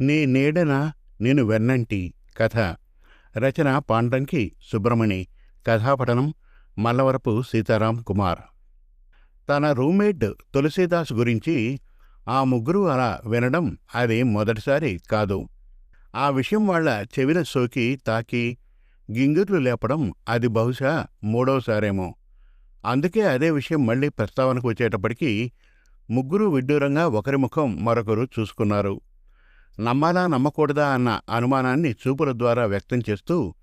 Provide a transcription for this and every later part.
నీ నీడన నేను వెన్నంటి కథ. రచన పాండ్రంకి సుబ్రమణి. కథాపఠనం మల్లవరపు సీతారాం కుమార్. తన రూమ్మేట్ తులసీదాస్ గురించి ఆ ముగ్గురు అలా వినడం అది మొదటిసారి కాదు. ఆ విషయం వాళ్ళ చెవిన సోకి తాకి గింగిర్లు లేపడం అది బహుశా మూడోసారేమో. అందుకే అదే విషయం మళ్ళీ ప్రస్తావనకు వచ్చేటప్పటికీ ముగ్గురు విడ్డూరంగా ఒకరి ముఖం మరొకరు చూసుకున్నారు. నమ్మాలా నమ్మకూడదా అన్న అనుమానాన్ని చూపుల ద్వారా వ్యక్తం చేస్తూ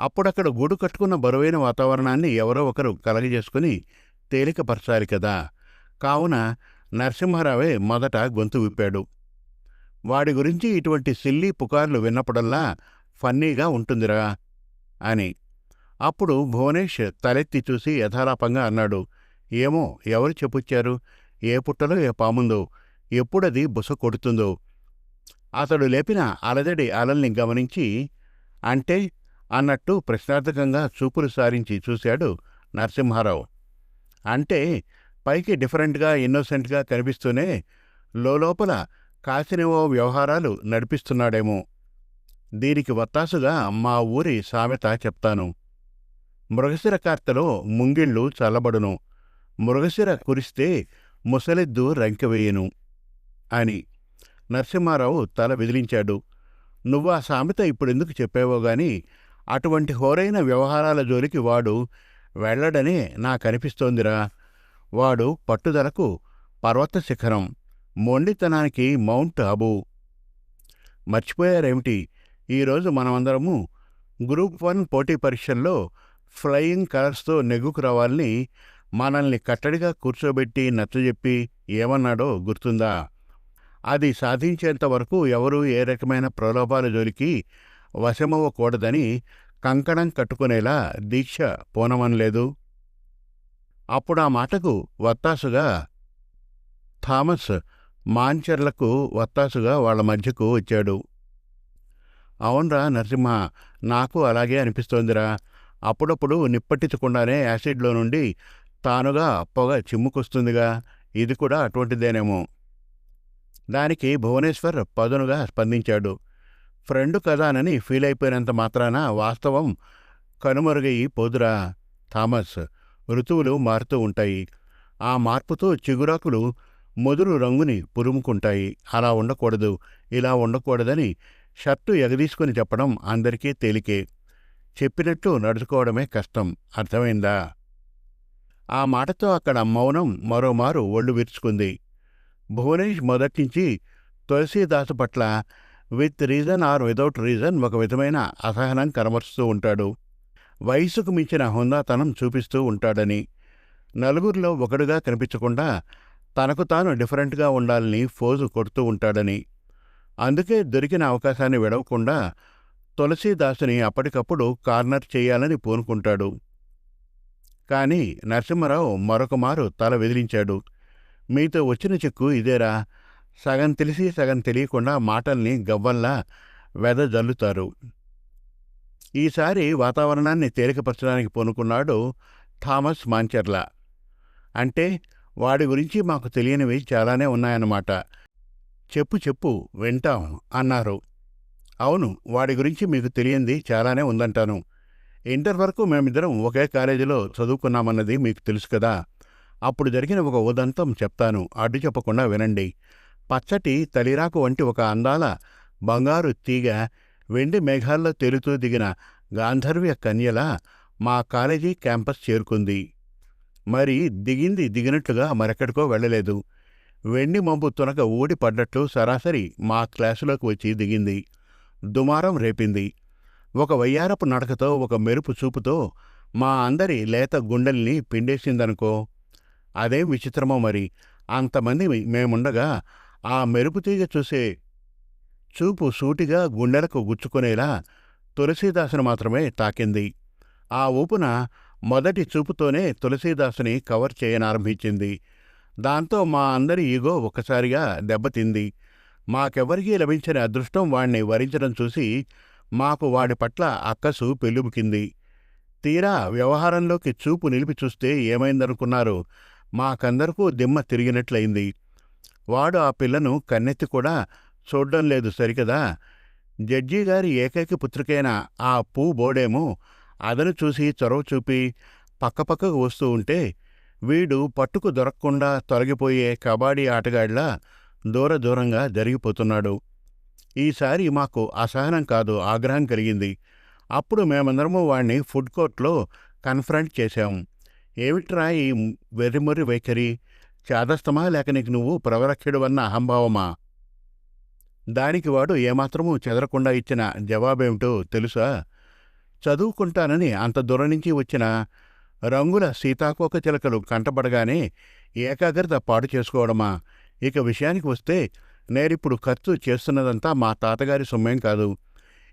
అప్పుడక్కడ గూడు కట్టుకున్న బరువైన వాతావరణాన్ని ఎవరో ఒకరు కలగజేసుకుని తేలికపరచాలి కదా. కావున నరసింహారావే మొదట గొంతు విప్పాడు. వాడి గురించి ఇటువంటి సిల్లీ పుకార్లు విన్నప్పుడల్లా ఫన్నీగా ఉంటుందిరా అని. అప్పుడు భువనేష్ తలెత్తి చూసి యథాలాపంగా అన్నాడు ఏమో ఎవరు చెప్పుచ్చారు? ఏ పుట్టలో ఏ పాముందో? ఎప్పుడది బుస కొడుతుందో? అతడు లేపిన అలజడి అలల్ని గమనించి అంటే అన్నట్టు ప్రశ్నార్థకంగా చూపులు సారించి చూశాడు నరసింహారావు. అంటే పైకి డిఫరెంట్గా ఇన్నోసెంట్గా కనిపిస్తూనే లోపల కాసినవో వ్యవహారాలు నడిపిస్తున్నాడేమో. దీనికి వత్తాసుగా మా ఊరి సామెత చెప్తాను. మృగశిర కార్తెలో ముంగిళ్ళు చల్లబడును. మృగశిర కురిస్తే ముసలిద్దు రంకెవేయను అని నరసింహారావు తల విదిలించాడు. నువ్వు ఆ సామెత ఇప్పుడెందుకు చెప్పావో గాని అటువంటి హోరైన వ్యవహారాల జోలికి వాడు వెళ్ళడనే నాకనిపిస్తోందిరా. వాడు పట్టుదలకు పర్వత శిఖరం మొండితనానికి మౌంట్ అబు. మర్చిపోయారేమిటి? ఈరోజు మనమందరము గ్రూప్ వన్ పోటీ పరీక్షల్లో ఫ్లయింగ్ కలర్స్తో నెగ్గుకు రావాలని మనల్ని కట్టడిగా కూర్చోబెట్టి నచ్చజెప్పి ఏమన్నాడో గుర్తుందా? అది సాధించేంత వరకు ఎవరూ ఏ రకమైన ప్రలోభాల జోలికి వశమవ్వకూడదని కంకణం కట్టుకునేలా దీక్ష పోనమనలేదు అప్పుడు ఆ మాటకు వత్తాసుగా థామస్ మాంచర్లకు వత్తాసుగా వాళ్ళ మధ్యకు వచ్చాడు. అవునరా నరసింహ నాకు అలాగే అనిపిస్తోందిరా. అప్పుడప్పుడు నిప్పట్టించకుండానే యాసిడ్లో నుండి తానుగా పొగ చిమ్ముకొస్తుందిగా. ఇది కూడా అటువంటిదేనేమో. దానికి భువనేశ్వర్ పదునుగా స్పందించాడు. ఫ్రెండు కదానని ఫీల్ అయిపోయినంత మాత్రాన వాస్తవం కనుమరుగయి పోదురా థామస్. ఋతువులు మారుతూ ఉంటాయి. ఆ మార్పుతో చిగురాకులు ముదురు రంగుని పురుముకుంటాయి. అలా ఉండకూడదు ఇలా ఉండకూడదని షర్టు ఎగదీసుకుని చెప్పడం అందరికీ తేలికే. చెప్పినట్టు నడుచుకోవడమే కష్టం. అర్థమైందా? ఆ మాటతో అక్కడ మౌనం మరోమారు ఒళ్ళు విరుచుకుంది. భువనేష్ మొదటించి తులసీదాసు పట్ల with reason or without reason ఒక విధమైన అసహనం కనబరుస్తూ ఉంటాడు. వయసుకు మించిన హుందాతనం చూపిస్తూ ఉంటాడని. నలుగురిలో ఒకడుగా కనిపించకుండా తనకు తాను డిఫరెంట్గా ఉండాలని ఫోజు కొడుతూ ఉంటాడని. అందుకే దొరికిన అవకాశాన్ని విడవకుండా తులసీదాసుని అప్పటికప్పుడు కార్నర్ చేయాలని పూనుకుంటాడు. కాని నరసింహరావు మరొక మారు తల వెదిలించాడు. మీతో వచ్చిన చెక్కు ఇదేరా. సగం తెలిసి సగం తెలియకుండా మాటల్ని గవ్వల్లా వెదజల్లుతారు. ఈసారి వాతావరణాన్ని తేలికపరచడానికి పూనుకున్నాడు థామస్ మాంచెర్లా. అంటే వాడి గురించి మాకు తెలియనివి చాలానే ఉన్నాయన్నమాట. చెప్పు చెప్పు వింటాం అన్నారు. అవును వాడి గురించి మీకు తెలియంది చాలానే ఉందంటాను. ఇంటర్ వరకు మేమిద్దరం ఒకే కాలేజీలో చదువుకున్నామన్నది మీకు తెలుసు కదా. అప్పుడు జరిగిన ఒక ఉదంతం చెప్తాను అడ్డు చెప్పకుండా వినండి. పచ్చటి తలిరాకు వంటి ఒక అందాల బంగారు తీగ వెండి మేఘాల్లో తేలుతూ దిగిన గాంధర్వ్య కన్యల మా కాలేజీ క్యాంపస్ చేరుకుంది. మరి దిగింది దిగినట్లుగా మరెక్కడికో వెళ్ళలేదు. వెండి మంపు తునక ఊడి పడ్డట్లు సరాసరి మా క్లాసులోకి వచ్చి దిగింది. దుమారం రేపింది. ఒక వయ్యారపు నడకతో ఒక మెరుపు చూపుతో మా అందరి లేత గుండెల్ని పిండేసిందనుకో అదేం విచిత్రమో మరి. అంతమంది మేముండగా ఆ మెరుపు తీగ చూసే చూపు సూటిగా గుండెలకు గుచ్చుకునేలా తులసీదాసును మాత్రమే తాకింది. ఆ ఊపున మొదటి చూపుతోనే తులసీదాసుని కవర్ చేయనారంభించింది. దాంతో మా అందరి ఈగో ఒక్కసారిగా దెబ్బతింది. మాకెవ్వరికీ లభించిన అదృష్టం వాణ్ణి వరించడం చూసి మాకు వాడి పట్ల అక్కసు పెళ్ళుబుకింది తీరా వ్యవహారంలోకి చూపు నిలిపి చూస్తే ఏమైందనుకున్నారు? మాకందరకూ దిమ్మ తిరిగినట్లయింది. వాడు ఆ పిల్లను కన్నెత్తి కూడా చూడ్డం లేదు సరికదా? జడ్జి గారి ఏకైక పుత్రికైన ఆ పూ బోడేమో అదను చూసి చొరవ చూపి పక్కపక్కకు వస్తూ ఉంటే వీడు పట్టుకు దొరకకుండా తొలగిపోయే కబాడీ ఆటగాడిలా దూర దూరంగా జరిగిపోతున్నాడు. ఈసారి మాకు అసహనం కాదు ఆగ్రహం కలిగింది. అప్పుడు మేమందరము వాణ్ణి ఫుడ్ కోర్ట్లో కన్ఫ్రంట్ చేశాం. ఏమిట్రా ఈ వెర్రిమొర్రి వైఖరి? చాదస్తమా లేక నీకు నువ్వు ప్రవరక్షుడువన్న అహంభావమా? దానికి వాడు ఏమాత్రమూ చెదరకుండా ఇచ్చిన జవాబేమిటో తెలుసా? చదువుకుంటానని అంత దూరం నుంచి వచ్చిన రంగుల సీతాకోక చిలకలు కంటపడగానే ఏకాగ్రత పాడు చేసుకోవడమా? ఇక విషయానికి వస్తే నేరిప్పుడు ఖర్చు చేస్తున్నదంతా మా తాతగారి సొమ్మేం కాదు.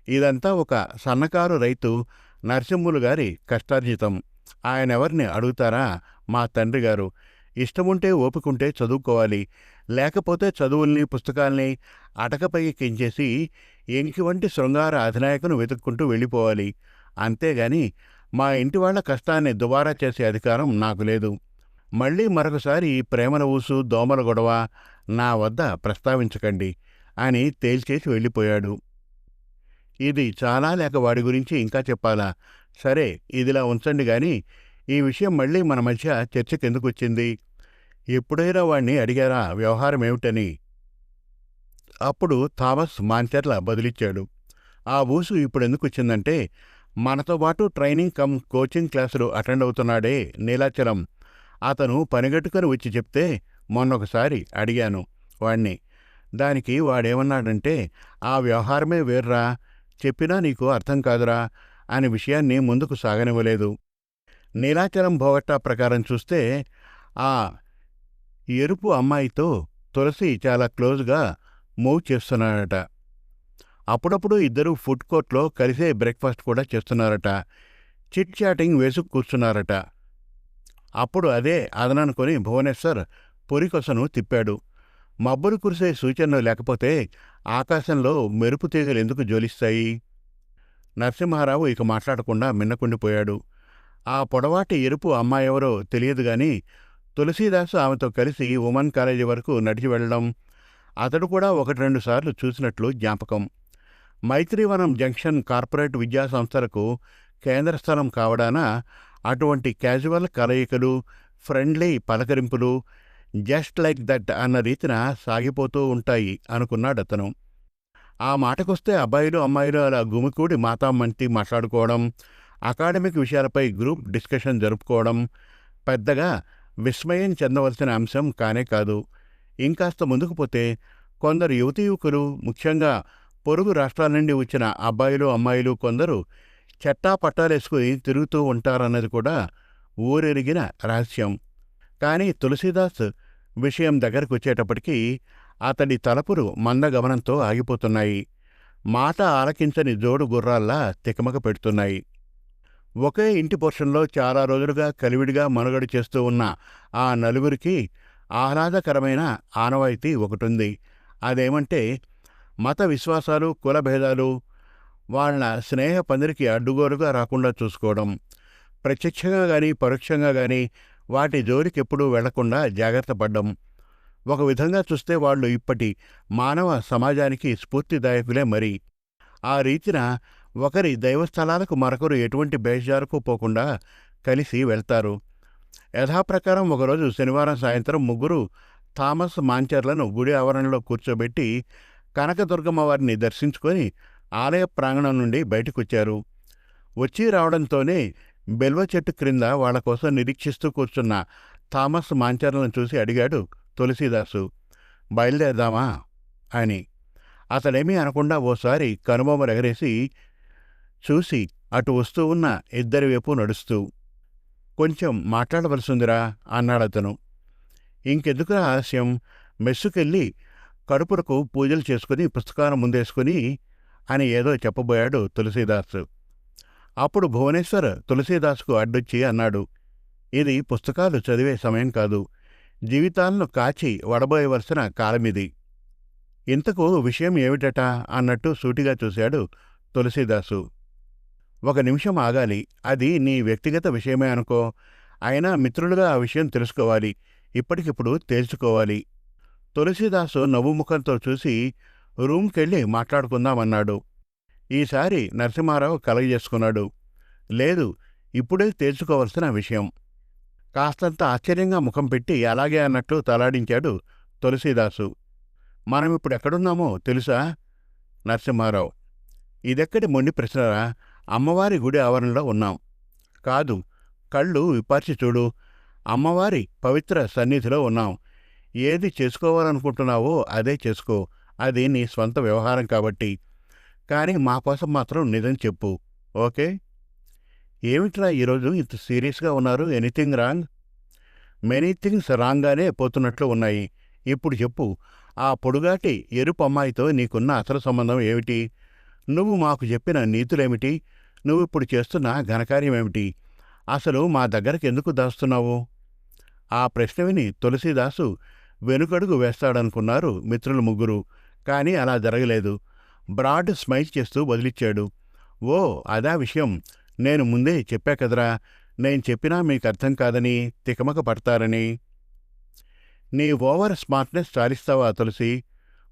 ఇదంతా ఒక సన్నకారు రైతు నరసింహులు గారి కష్టార్జితం. ఆయనెవరిని అడుగుతారా? మా తండ్రి గారు. ఇష్టముంటే ఓపికంటే చదువుకోవాలి. లేకపోతే చదువుల్ని పుస్తకాల్ని అటకపైకించేసి ఎంకి వంటి శృంగార అధినాయకును వెతుక్కుంటూ వెళ్ళిపోవాలి. అంతేగాని మా ఇంటి వాళ్ళ కష్టాన్ని దుబారా చేసే అధికారం నాకు లేదు. మళ్ళీ మరొకసారి ప్రేమల ఊసు దోమల గొడవ నా వద్ద ప్రస్తావించకండి అని తేల్చేసి వెళ్ళిపోయాడు. ఇది చాలా లేక వాడి గురించి ఇంకా చెప్పాలా? సరే ఇదిలా ఉంచండి కానీ ఈ విషయం మళ్ళీ మన మధ్య చర్చకెందుకు వచ్చింది ఎప్పుడైనా వాణ్ణి అడిగారా వ్యవహారం ఏమిటని అప్పుడు థామస్ మాంచెర్ల బదిలిచ్చాడు. ఆ ఊసు ఇప్పుడు ఎందుకు వచ్చిందంటే మనతో పాటు ట్రైనింగ్ కమ్ కోచింగ్ క్లాసులు అటెండ్ అవుతున్నాడే నీలాచలం. అతను పనిగట్టుకొని వచ్చి చెప్తే మొన్నొకసారి అడిగాను వాణ్ణి. దానికి వాడేమన్నాడంటే ఆ వ్యవహారమే వేర్రా. చెప్పినా నీకు అర్థం కాదురా. అనే విషయాన్ని ముందుకు సాగనివ్వలేదు. నీలాచలం భోగట్టా ప్రకారం చూస్తే ఆ ఎరుపు అమ్మాయితో తులసి చాలా క్లోజ్గా మూవ్ చేస్తున్నాడట అప్పుడప్పుడు ఇద్దరు ఫుడ్ కోర్ట్లో కలిసే బ్రేక్ఫాస్ట్ కూడా చేస్తున్నారట. చిట్ చాటింగ్ వేసుకు కూర్చున్నారట. అప్పుడు అదే అదననుకొని భువనేశ్వర్ పొరికొసను తిప్పాడు. మబ్బులు కురిసే సూచనలు లేకపోతే ఆకాశంలో మెరుపు తీగలు ఎందుకు జ్వలిస్తాయి? నరసింహారావు ఇక మాట్లాడకుండా మిన్నకుండిపోయాడు. ఆ పొడవాటి ఎరుపు అమ్మాయెవరో తెలియదు గాని తులసీదాసు ఆమెతో కలిసి ఉమెన్ కాలేజీ వరకు నడిచి వెళ్ళడం అతడు కూడా ఒకటి రెండు సార్లు చూసినట్లు జ్ఞాపకం. మైత్రివనం జంక్షన్ కార్పొరేట్ విద్యా సంస్థలకు కేంద్ర స్థలం కావడాన అటువంటి క్యాజువల్ కలయికలు ఫ్రెండ్లీ పలకరింపులు జస్ట్ లైక్ దట్ అన్న రీతిన సాగిపోతూ ఉంటాయి అనుకున్నాడతను. ఆ మాటకొస్తే అబ్బాయిలు అమ్మాయిలు అలా గుమికూడి మాతామంటి మాట్లాడుకోవడం అకాడమిక్ విషయాలపై గ్రూప్ డిస్కషన్ జరుపుకోవడం పెద్దగా విస్మయం చెందవలసిన అంశం కానే కాదు. ఇంకాస్త ముందుకు పోతే కొందరు యువతీ యువకులు ముఖ్యంగా పొరుగు రాష్ట్రాల నుండి వచ్చిన అబ్బాయిలు అమ్మాయిలు కొందరు చెట్టా పట్టాలేసుకుని తిరుగుతూ ఉంటారన్నది కూడా ఊరెరిగిన రహస్యం. కానీ తులసీదాస్ విషయం దగ్గరకు వచ్చేటప్పటికీ అతడి తలపురు మందగమనంతో ఆగిపోతున్నాయి. మాట ఆలకించని జోడు గుర్రాల్లా తికమక పెడుతున్నాయి. ఒకే ఇంటి పోర్షన్లో చాలా రోజులుగా కలివిడిగా మనుగడ చేస్తూ ఉన్న ఆ నలుగురికి ఆహ్లాదకరమైన ఆనవాయితీ ఒకటుంది. అదేమంటే మత విశ్వాసాలు కులభేదాలు వాళ్ళ స్నేహ పందిరికి అడ్డుగోలుగా రాకుండా చూసుకోవడం ప్రత్యక్షంగా కానీ పరోక్షంగా కానీ వాటి జోలికెప్పుడూ వెళ్ళకుండా జాగ్రత్త పడ్డం ఒక విధంగా చూస్తే వాళ్ళు ఇప్పటి మానవ సమాజానికి స్ఫూర్తిదాయకులే మరి. ఆ రీతిన ఒకరి దైవస్థలాలకు మరొకరు ఎటువంటి బేజారుకు పోకుండా కలిసి వెళ్తారు. యథాప్రకారం ఒకరోజు శనివారం సాయంత్రం ముగ్గురు థామస్ మాంచర్లను గుడి ఆవరణలో కూర్చోబెట్టి కనకదుర్గమ్మ వారిని దర్శించుకొని ఆలయ ప్రాంగణం నుండి బయటకొచ్చారు. వచ్చి రావడంతోనే బెల్వ చెట్టు క్రింద వాళ్ళ కోసం నిరీక్షిస్తూ కూర్చున్న థామస్ మాంచర్లను చూసి అడిగాడు తులసీదాసు బయలుదేరదామా? అని. అతడేమీ అనకుండా ఓసారి కనుబొమ్మలు ఎగరేసి చూసి అటు వస్తూ ఉన్న ఇద్దరి వైపు నడుస్తూ కొంచెం మాట్లాడవలసిందిరా అన్నాడతను. ఇంకెందుకురా ఆలస్యం మెస్సుకెళ్ళి కడుపురకు పూజలు చేసుకుని పుస్తకాలు ముందేసుకుని అని ఏదో చెప్పబోయాడు తులసీదాసు. అప్పుడు భువనేశ్వర్ తులసీదాసుకు అడ్డొచ్చి అన్నాడు ఇది పుస్తకాలు చదివే సమయం కాదు. జీవితాలను కాచి వడబోయవలసిన కాలమిది. ఇంతకు విషయం ఏమిటట అన్నట్టు సూటిగా చూశాడు తులసీదాసు. ఒక నిమిషం ఆగాలి అది నీ వ్యక్తిగత విషయమే అనుకో. అయినా మిత్రులుగా ఆ విషయం తెలుసుకోవాలి ఇప్పటికిప్పుడు తేల్చుకోవాలి. తులసీదాసు నవ్వుముఖంతో చూసి రూమ్కెళ్ళి మాట్లాడుకుందామన్నాడు. ఈసారి నరసింహారావు కలగజేసుకున్నాడు. లేదు ఇప్పుడే తేల్చుకోవలసిన విషయం. కాస్తంత ఆశ్చర్యంగా ముఖం పెట్టి అలాగే అన్నట్లు తలాడించాడు తులసీదాసు. మనం ఇప్పుడు ఎక్కడున్నామో తెలుసా? నరసింహారావు. ఇదెక్కడి మొండి ప్రశ్నరా? అమ్మవారి గుడి ఆవరణలో ఉన్నాం. కాదు కళ్ళు విపార్చి చూడు. అమ్మవారి పవిత్ర సన్నిధిలో ఉన్నాం. ఏది చేసుకోవాలనుకుంటున్నావో అదే చేసుకో. అది నీ స్వంత వ్యవహారం కాబట్టి. కానీ మా కోసం మాత్రం నిజం చెప్పు. ఓకే? ఏమిట్రా ఈరోజు ఇంత సీరియస్గా ఉన్నారు? Anything wrong? మెనీ థింగ్స్ రాంగ్గానే పోతున్నట్లు ఉన్నాయి. ఇప్పుడు చెప్పు ఆ పొడుగాటి ఎరుపు అమ్మాయితో నీకున్న అసలు సంబంధం ఏమిటి? నువ్వు మాకు చెప్పిన నీతులేమిటి? నువ్వు ఇప్పుడు చేస్తున్న ఘనకార్యమేమిటి? అసలు మా దగ్గరకు ఎందుకు దాస్తున్నావు? ఆ ప్రశ్న విని తులసీదాసు వెనుకడుగు వేస్తాడనుకున్నారు మిత్రులు ముగ్గురు కానీ అలా జరగలేదు. బ్రాడ్ స్మైల్ చేస్తూ వదిలిచ్చాడు. ఓ అదా విషయం. నేను ముందే చెప్పా కదరా నేను చెప్పినా మీకు అర్థం కాదని తికమక పడతారని. నీ ఓవర్ స్మార్ట్నెస్ చాలిస్తావా తులసి?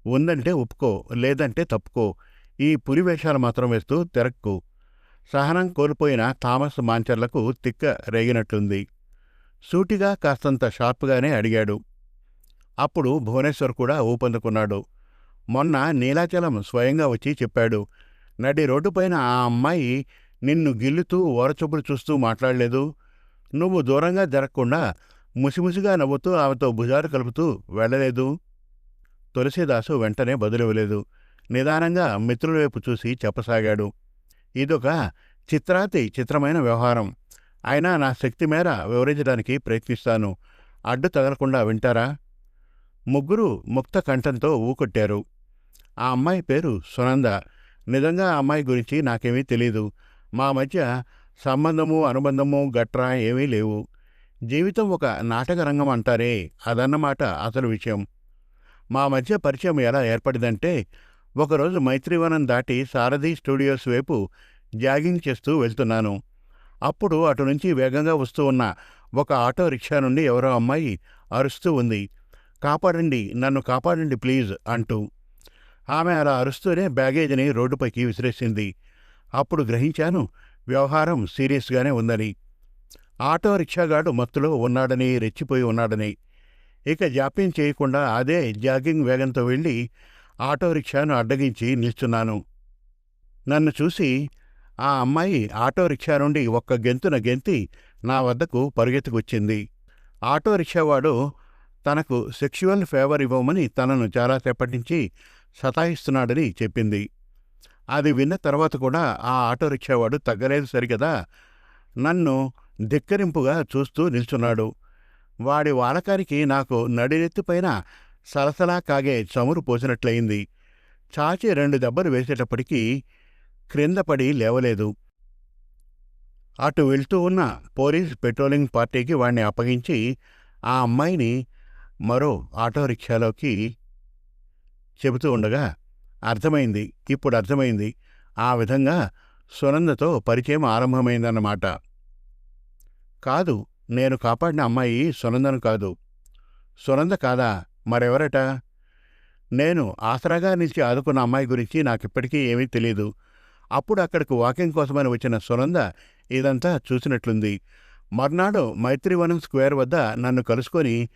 ఉందంటే ఒప్పుకో లేదంటే తప్పుకో. ఈ పులి వేషాలు మాత్రం వేస్తూ తిరక్కు. సహనం కోల్పోయిన థామస్ మాంచర్లకు తిక్క రేగినట్లుంది. సూటిగా కాస్తంత షార్ప్గానే అడిగాడు. అప్పుడు భువనేశ్వర్ కూడా ఊపందుకున్నాడు మొన్న నీలాచలం స్వయంగా వచ్చి చెప్పాడు నడి రోడ్డుపైన ఆ అమ్మాయి నిన్ను గిల్లుతూ ఓరచొప్పులు చూస్తూ మాట్లాడలేదు. నువ్వు దూరంగా జరగకుండా ముసిముసిగా నవ్వుతూ ఆమెతో భుజాలు కలుపుతూ వెళ్ళలేదు. తులసీదాసు వెంటనే బదులివ్వలేదు. నిదానంగా మిత్రుల వైపు చూసి చెప్పసాగాడు. ఇదొక చిత్రాతి చిత్రమైన వ్యవహారం. అయినా నా శక్తి మేర వివరించడానికి ప్రయత్నిస్తాను. అడ్డు తగలకుండా వింటారా? ముగ్గురు ముక్త కంఠంతో ఊకొట్టారు. ఆ అమ్మాయి పేరు సునంద. నిజంగా ఆ అమ్మాయి గురించి నాకేమీ తెలీదు. మా మధ్య సంబంధము అనుబంధము గట్రా ఏమీ లేవు. జీవితం ఒక నాటక రంగం అంటారే అదన్నమాట అసలు విషయం. మా మధ్య పరిచయం ఎలా ఏర్పడిందంటే ఒకరోజు మైత్రివనం దాటి సారథి స్టూడియోస్ వైపు జాగింగ్ చేస్తూ వెళ్తున్నాను. అప్పుడు అటు నుంచి వేగంగా వస్తూ ఉన్న ఒక ఆటో రిక్షా నుండి ఎవరో అమ్మాయి అరుస్తూ ఉంది. కాపాడండి నన్ను కాపాడండి ప్లీజ్ అంటూ. ఆమె అలా అరుస్తూనే బ్యాగేజ్ని రోడ్డుపైకి విసిరేసింది. అప్పుడు గ్రహించాను వ్యవహారం సీరియస్గానే ఉందని. ఆటో రిక్షాగాడు మత్తులో ఉన్నాడని రెచ్చిపోయి ఉన్నాడని. ఇక జాప్యం చేయకుండా అదే జాగింగ్ వేగంతో వెళ్ళి ఆటో రిక్షాను అడ్డగించి నిల్చున్నాను. నన్ను చూసి ఆ అమ్మాయి ఆటో రిక్షా నుండి ఒక్క గెంతున గెంతి నా వద్దకు పరుగెత్తుకొచ్చింది. ఆటో రిక్షావాడు తనకు సెక్షువల్ ఫేవర్ ఇవ్వమని తనను చాలా నుంచి సతాయిస్తున్నాడని చెప్పింది. అది విన్న తర్వాత కూడా ఆ ఆటో రిక్షావాడు తగ్గలేదు సరికదా నన్ను ధిక్కరింపుగా చూస్తూ నిల్చున్నాడు. వాడి వాలకానికి నాకు నడినెత్తిపైన సలసలా కాగే చమురు పోసినట్లయింది. చాచి రెండు దెబ్బలు వేసేటప్పటికీ క్రింద పడి లేవలేదు. అటు వెళ్తూ ఉన్న పోలీస్ పెట్రోలింగ్ పార్టీకి వాణ్ణి అప్పగించి ఆ అమ్మాయిని మరో ఆటో రిక్షాలోకి చెబుతూ ఉండగా అర్థమైంది ఇప్పుడు అర్థమైంది. ఆ విధంగా సునందతో పరిచయం ఆరంభమైందన్నమాట. కాదు నేను కాపాడిన అమ్మాయి సునందను కాదు. సునంద కాదా? మరెవరట? నేను ఆసరాగా నిలిచి ఆదుకున్న అమ్మాయి గురించి నాకిప్పటికీ ఏమీ తెలియదు అప్పుడు అక్కడికి వాకింగ్ కోసమని వచ్చిన సునంద ఇదంతా చూసినట్లుంది. మర్నాడు మైత్రివనం స్క్వేర్ వద్ద నన్ను కలుసుకొని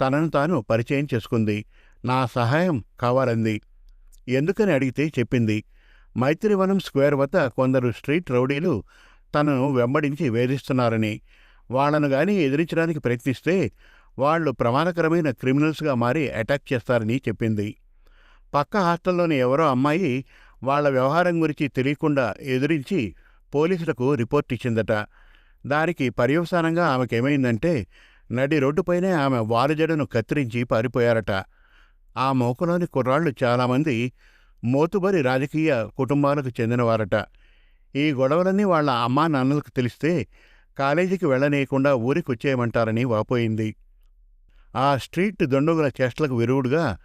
తనను తాను పరిచయం చేసుకుంది. నా సహాయం కావాలంది. ఎందుకని అడిగితే చెప్పింది. మైత్రివనం స్క్వేర్ వద్ద కొందరు స్ట్రీట్ రౌడీలు తనను వెంబడించి వేధిస్తున్నారని. వాళ్ళను గాని ఎదిరించడానికి ప్రయత్నిస్తే వాళ్ళు ప్రమాదకరమైన క్రిమినల్స్గా మారి అటాక్ చేస్తారని చెప్పింది. పక్క హాస్టల్లోని ఎవరో అమ్మాయి వాళ్ళ వ్యవహారం గురించి తెలియకుండా ఎదిరించి పోలీసులకు రిపోర్ట్ ఇచ్చిందట. దానికి పర్యవసానంగా ఆమెకేమైందంటే నడి రోడ్డుపైనే ఆమె వారుజడను కత్తిరించి పారిపోయారట. ఆ మోకలోని కుర్రాళ్ళు చాలామంది మోతుబరి రాజకీయ కుటుంబాలకు చెందినవారట. ఈ గొడవలన్నీ వాళ్ళ అమ్మా నాన్నలకు తెలిస్తే కాలేజీకి వెళ్ళనీయకుండా ఊరికొచ్చేయమంటారని వాపోయింది. ఆ స్ట్రీట్ దొండుగుల చేష్టలకు విరుగుడుగా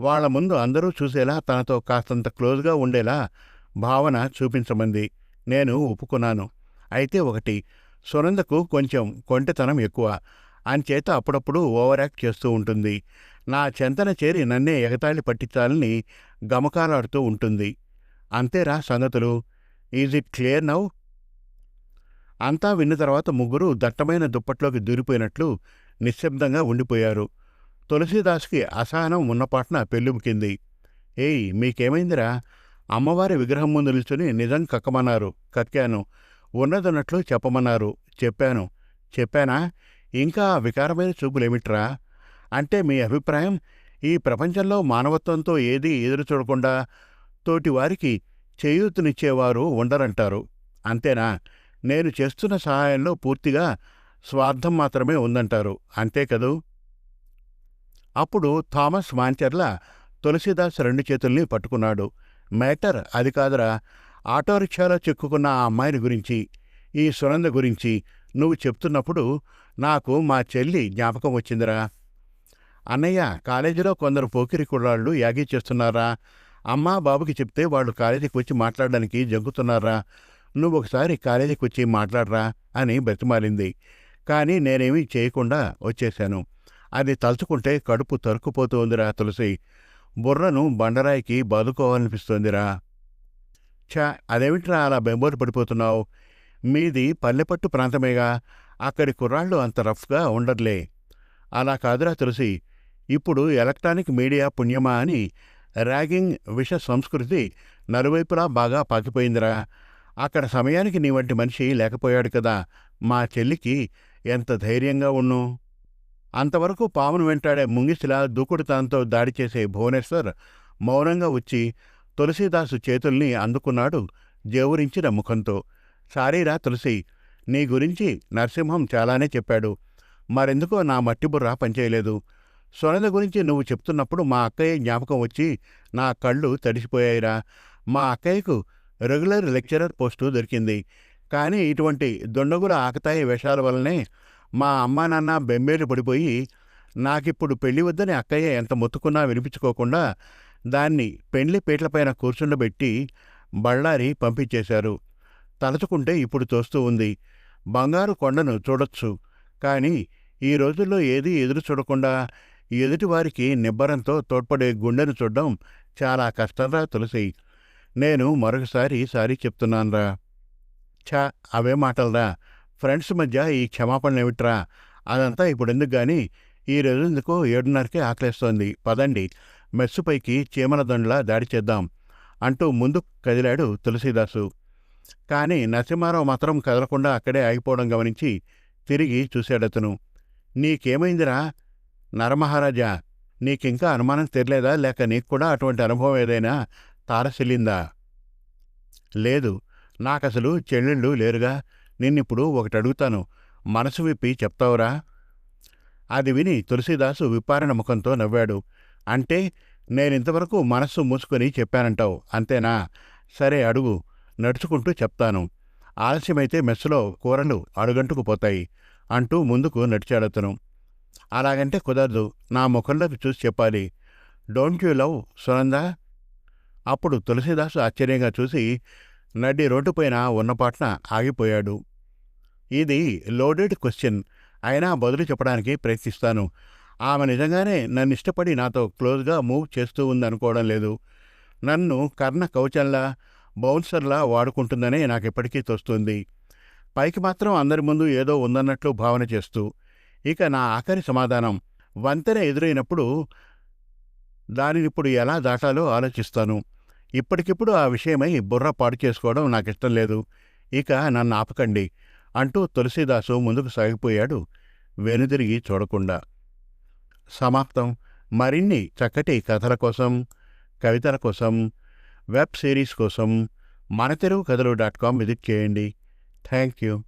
వాళ్ళ ముందు అందరూ చూసేలా తనతో కాస్తంత క్లోజ్గా ఉండేలా భావన చూపించమంది. నేను ఒప్పుకున్నాను. అయితే ఒకటి సునందకు కొంచెం కొంటెతనం ఎక్కువ. అంచేత అప్పుడప్పుడు ఓవరాక్ట్ చేస్తూ ఉంటుంది. నా చెంతన చేరి నన్నే ఎగతాళి పట్టించాలని గమకాలాడుతూ ఉంటుంది. అంతేరా సంగతులు? ఈజ్ ఇట్ క్లియర్ నౌ అంతా విన్న తర్వాత ముగ్గురు దట్టమైన దుప్పట్లోకి దూరిపోయినట్లు నిశ్శబ్దంగా ఉండిపోయారు. తులసీదాస్కి అసహనం ఉన్నపాట్న పెళ్ళుముకింది ఏయ్ మీకేమైందిరా? అమ్మవారి విగ్రహం ముందు నిల్చుని నిజం కక్కమన్నారు. కక్కాను. ఉన్నదన్నట్లు చెప్పమన్నారు. చెప్పాను. చెప్పానా? ఇంకా ఆ వికారమైన చూపులేమిట్రా? అంటే మీ అభిప్రాయం ఈ ప్రపంచంలో మానవత్వంతో ఏదీ ఎదురు చూడకుండా తోటివారికి చేయూతనిచ్చేవారు ఉండరంటారు. అంతేనా? నేను చేస్తున్న సహాయంలో పూర్తిగా స్వార్థం మాత్రమే ఉందంటారు. అంతే కదూ? అప్పుడు థామస్ మాంచర్ల తులసిదాస్ రెండు చేతుల్ని పట్టుకున్నాడు. మ్యాటర్ అది కాదురా. ఆటోరిక్షాలో చిక్కుకున్న ఆ అమ్మాయిని గురించి ఈ సునంద గురించి నువ్వు చెప్తున్నప్పుడు నాకు మా చెల్లి జ్ఞాపకం వచ్చిందిరా. అన్నయ్య కాలేజీలో కొందరు పోకిరి కుర్రాళ్ళు యాగీ చేస్తున్నారా? అమ్మా బాబుకి చెప్తే వాళ్ళు కాలేజీకి వచ్చి మాట్లాడడానికి జగ్గుతున్నారా నువ్వు ఒకసారి కాలేజీకి వచ్చి మాట్లాడరా? అని బ్రతిమాలింది. కానీ నేనేమీ చేయకుండా వచ్చేశాను. అది తలుచుకుంటే కడుపు తరుక్కుపోతోందిరా తులసి. బుర్రను బండరాయికి బాదుకోవాలనిపిస్తోందిరా. ఛా అదేమిట్రా అలా బెంబోలు పడిపోతున్నావు? మీది పల్లెపట్టు ప్రాంతమేగా. అక్కడి కుర్రాళ్ళు అంత రఫ్గా ఉండర్లే. అలా కాదురా తులసి. ఇప్పుడు ఎలక్ట్రానిక్ మీడియా పుణ్యమా అని ర్యాగింగ్ విష సంస్కృతి నలువైపులా బాగా పాకిపోయిందిరా. అక్కడ సమయానికి నీ వంటి మనిషి లేకపోయాడు కదా. మా చెల్లికి ఎంత ధైర్యంగా ఉన్ను? అంతవరకు పామును వెంటాడే ముంగిసిలా దూకుడుతాంతో దాడి చేసే భువనేశ్వర్ మౌనంగా వచ్చి తులసీదాసు చేతుల్ని అందుకున్నాడు జేవురించిన ముఖంతో. సారీరా తులసి నీ గురించి నరసింహం చాలానే చెప్పాడు. మరెందుకో నా మట్టిబుర్ర పనిచేయలేదు. సొనద గురించి నువ్వు చెప్తున్నప్పుడు మా అక్కయ్య జ్ఞాపకం వచ్చి నా కళ్ళు తడిసిపోయాయిరా. మా అక్కయ్యకు రెగ్యులర్ లెక్చరర్ పోస్టు దొరికింది. కానీ ఇటువంటి దొండగుల ఆకతాయి వేషాల వల్లనే మా అమ్మా నాన్న బెంబేలు పడిపోయి నాకిప్పుడు పెళ్ళి వద్దని అక్కయ్య ఎంత మొత్తుకున్నా వినిపించుకోకుండా దాన్ని పెండ్లి పీటలపైన కూర్చుండబెట్టి బళ్ళారి పంపించేశారు. తలచుకుంటే ఇప్పుడు తోస్తూ ఉంది. బంగారు కొండను చూడొచ్చు. కానీ ఈ రోజుల్లో ఏదీ ఎదురు చూడకుండా ఎదుటివారికి నిబ్బరంతో తోడ్పడే గుండెను చూడడం చాలా కష్టంరా తులసి. నేను మరొకసారి సారీ చెప్తున్నానురా. ఛా అవే మాటలరా. ఫ్రెండ్స్ మధ్య ఈ క్షమాపణ ఏమిట్రా? అదంతా ఇప్పుడెందుకు గాని ఈ రోజు ఏడున్నరకే ఆకలేస్తోంది. పదండి. మెస్సుపైకి చీమల దండలా దాడి చేద్దాం అంటూ ముందు కదిలాడు తులసీదాసు. కాని నరసింహారావు మాత్రం కదలకుండా అక్కడే ఆగిపోవడం గమనించి తిరిగి చూశాడతను. నీకేమైందిరా? నరమహారాజా నీకింకా అనుమానం తెరలేదా? లేక నీకు కూడా అటువంటి అనుభవం ఏదైనా తారసిల్లిందా? లేదు నాకసలు చెల్లెళ్ళు లేరుగా. నిన్నిప్పుడు ఒకటి అడుగుతాను మనసు విప్పి చెప్తావురా? అది విని తులసీదాసు విపారణ ముఖంతో నవ్వాడు. అంటే నేనింతవరకు మనస్సు మూసుకొని చెప్పానంటావు అంతేనా? సరే అడుగు. నడుచుకుంటూ చెప్తాను. ఆలస్యమైతే మెస్సులో కూరలు అడుగంటుకు పోతాయి అంటూ ముందుకు నడిచాడతను. అలాగంటే కుదరదు. నా ముఖంలోకి చూసి చెప్పాలి. Don't you love Sunanda? అప్పుడు తులసీదాసు ఆశ్చర్యంగా చూసి నడ్డి రోడ్డుపైన ఉన్నపాట్న ఆగిపోయాడు. ఇది లోడెడ్ క్వశ్చన్ అయినా బదులు చెప్పడానికి ప్రయత్నిస్తాను. ఆమె నిజంగానే నన్ను ఇష్టపడి నాతో క్లోజ్గా మూవ్ చేస్తూ ఉందనుకోవడం లేదు. నన్ను కర్ణ కవచంలా బౌన్సర్లా వాడుకుంటుందనే నాకెప్పటికీ తోస్తుంది. పైకి మాత్రం అందరి ముందు ఏదో ఉందన్నట్లు భావన చేస్తూ ఇక నా ఆఖరి సమాధానం వంతెన ఎదురైనప్పుడు దానినిప్పుడు ఎలా దాటాలో ఆలోచిస్తాను. ఇప్పటికిప్పుడు ఆ విషయమై బుర్ర పాడు చేసుకోవడం నాకిష్టం లేదు. ఇక నన్ను ఆపకండి అంటూ తులసీదాసు ముందుకు సాగిపోయాడు వెనుదిరిగి చూడకుండా. సమాప్తం. మరిన్ని చక్కటి కథల కోసం కవితల కోసం వెబ్ సిరీస్ కోసం మన తెలుగు కథలు డాట్ కామ్ విజిట్ చేయండి. Thank you